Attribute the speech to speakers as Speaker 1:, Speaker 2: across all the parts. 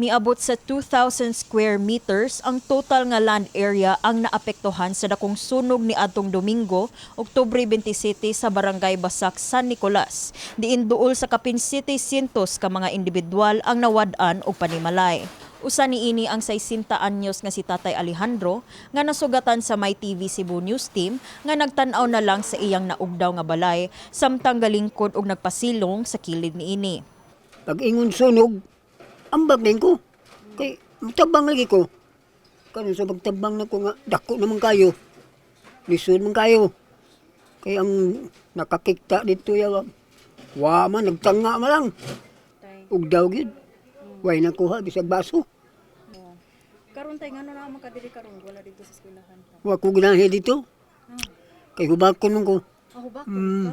Speaker 1: Miabot sa 2,000 square meters ang total nga land area ang naapektuhan sa dakong sunog ni atong Domingo, Oktubre 27 sa Barangay Basak, San Nicolas. Diin duol sa kapin City Sintos ka mga individual ang nawad-an og panimalay. Usa ni ini ang 60 anyos nga si Tatay Alejandro nga nasugatan sa My TV Cebu News Team nga nagtan-aw na lang sa iyang naugdaw nga balay samtang galingkod og nagpasilong sa kilid ni ini.
Speaker 2: Pag ingon sunog, ambag din ko. Kay, magtabang lagi ko. Karon sa pagtabang na ko nga, dako naman kayo. Lisod man kayo. Kay ang nakakikta dito yaw. Wa man, nagtanga man lang. Ugdaw gid. Way na kuha, bisag baso.
Speaker 1: Karon tay ngano na makadiri karon wala dito sa eskwelahan.
Speaker 2: Wa ko ginahe dito. Kay hubakon man ko.
Speaker 1: Ako ba?
Speaker 2: Mm.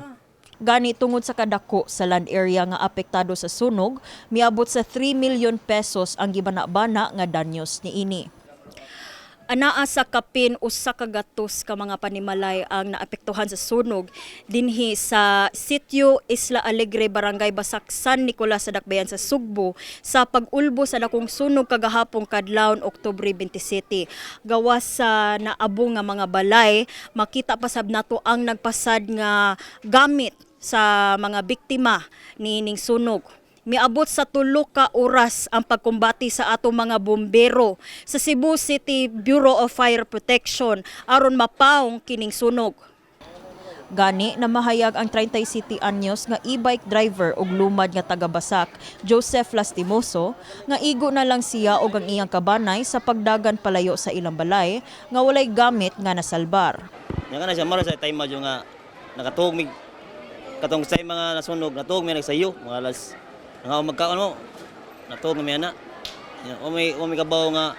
Speaker 1: Gani tungod sa kadako sa land area nga apektado sa sunog, miabot sa 3 million pesos ang gibana-bana nga danyos ni ini. Anaa sa kapin usa ka gatos ka mga panimalay ang naapektuhan sa sunog dinhi sa sitio Isla Alegre Barangay Basak San Nicolas sa Dakbayan sa Sugbo sa pag-ulbo sa dakong sunog kagahapon kadlawon Oktubre 27 gawas sa naabong nga mga balay makita pa sab nato ang nagpasad nga gamit sa mga biktima ni ning sunog Miabot sa tulo ka oras ang pagkumbati sa ato mga bombero sa Cebu City Bureau of Fire Protection aron mapaong kining sunog. Gani na mahayag ang 30 City anyos nga e-bike driver ug lumad nga taga Basak, Joseph Lastimoso, nga igo na lang siya og ang iyang kabanay sa pagdagan palayo sa ilang balay nga walay gamit nga nasalbar.
Speaker 3: Yang kana siya mara sa time nga nakatuog mig katong sa mga nasunog natuog mi nagsayo mga alas nga magkaon mo natuog mi ana. O may o may kabaw nga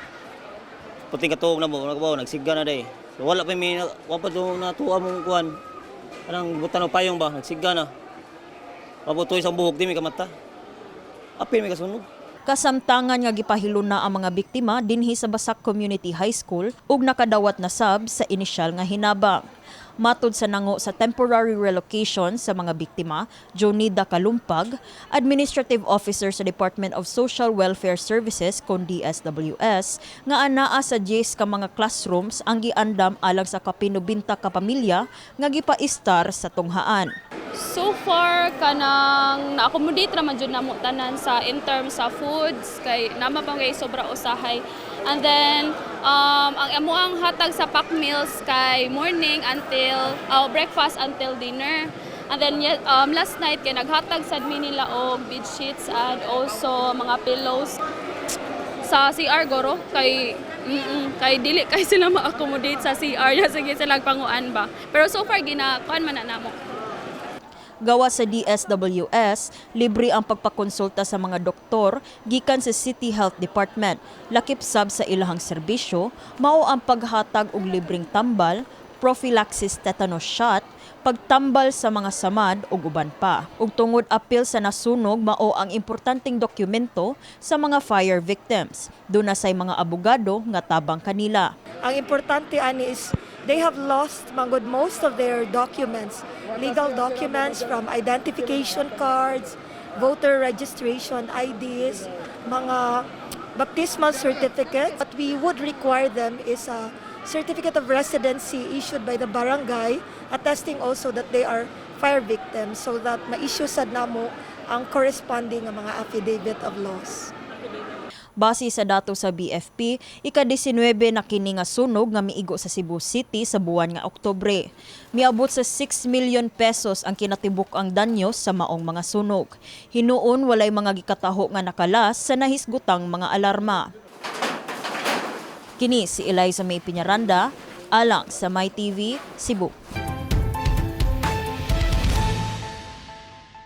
Speaker 3: puting katuog na mo nagkabaw nagsiga na day. So wala pa mi wa pa to natuwa mong kuan. Anang butan og payong ba nagsiga na. Pabutoy sa buhok di mi kamata. Apil mi kasunog.
Speaker 1: Kasamtangan nga gipahilo na ang mga biktima dinhi sa Basak Community High School ug nakadawat na sab sa inisyal nga hinabang. Matod sa nango sa temporary relocation sa mga biktima, Jonida Kalumpag, Administrative Officer sa Department of Social Welfare Services kon DSWS, nga anaa sa 10 ka mga classrooms ang giandam alang sa kapinubinta ka pamilya nga gipaistar sa tunghaan.
Speaker 4: So far kanang na-accommodate naman jud namo tanan sa in terms sa foods kay nama pa kay sobra usahay. And then um, ang amo ang hatag sa pack meals kay morning until uh, breakfast until dinner. And then um, last night kay naghatag sad mi nila og bed sheets and also mga pillows sa CR goro kay mm kay dili kay sila ma-accommodate sa CR ya sige sila panguan ba. Pero so far gina kuan man na namo.
Speaker 1: Gawa sa DSWS, libre ang pagpakonsulta sa mga doktor gikan sa City Health Department. Lakip sab sa ilahang serbisyo, mao ang paghatag og libreng tambal, prophylaxis tetanus shot, pagtambal sa mga samad ug uban pa. Ug tungod apil sa nasunog mao ang importanteng dokumento sa mga fire victims. Duna say mga abogado nga tabang kanila.
Speaker 5: Ang importante ani is they have lost manggod most of their documents, legal documents from identification cards, voter registration IDs, mga baptismal certificates. What we would require them is a certificate of residency issued by the barangay attesting also that they are fire victims so that ma-issue sad namo ang corresponding mga affidavit of loss.
Speaker 1: Base sa dato sa BFP, ika-19 na kini sunog nga miigo sa Cebu City sa buwan nga Oktubre. Miabot sa 6 million pesos ang kinatibuk ang danyos sa maong mga sunog. Hinuon walay mga gikataho nga nakalas sa nahisgutang mga alarma. Kini si Eliza May Piñaranda, alang sa My TV, Cebu.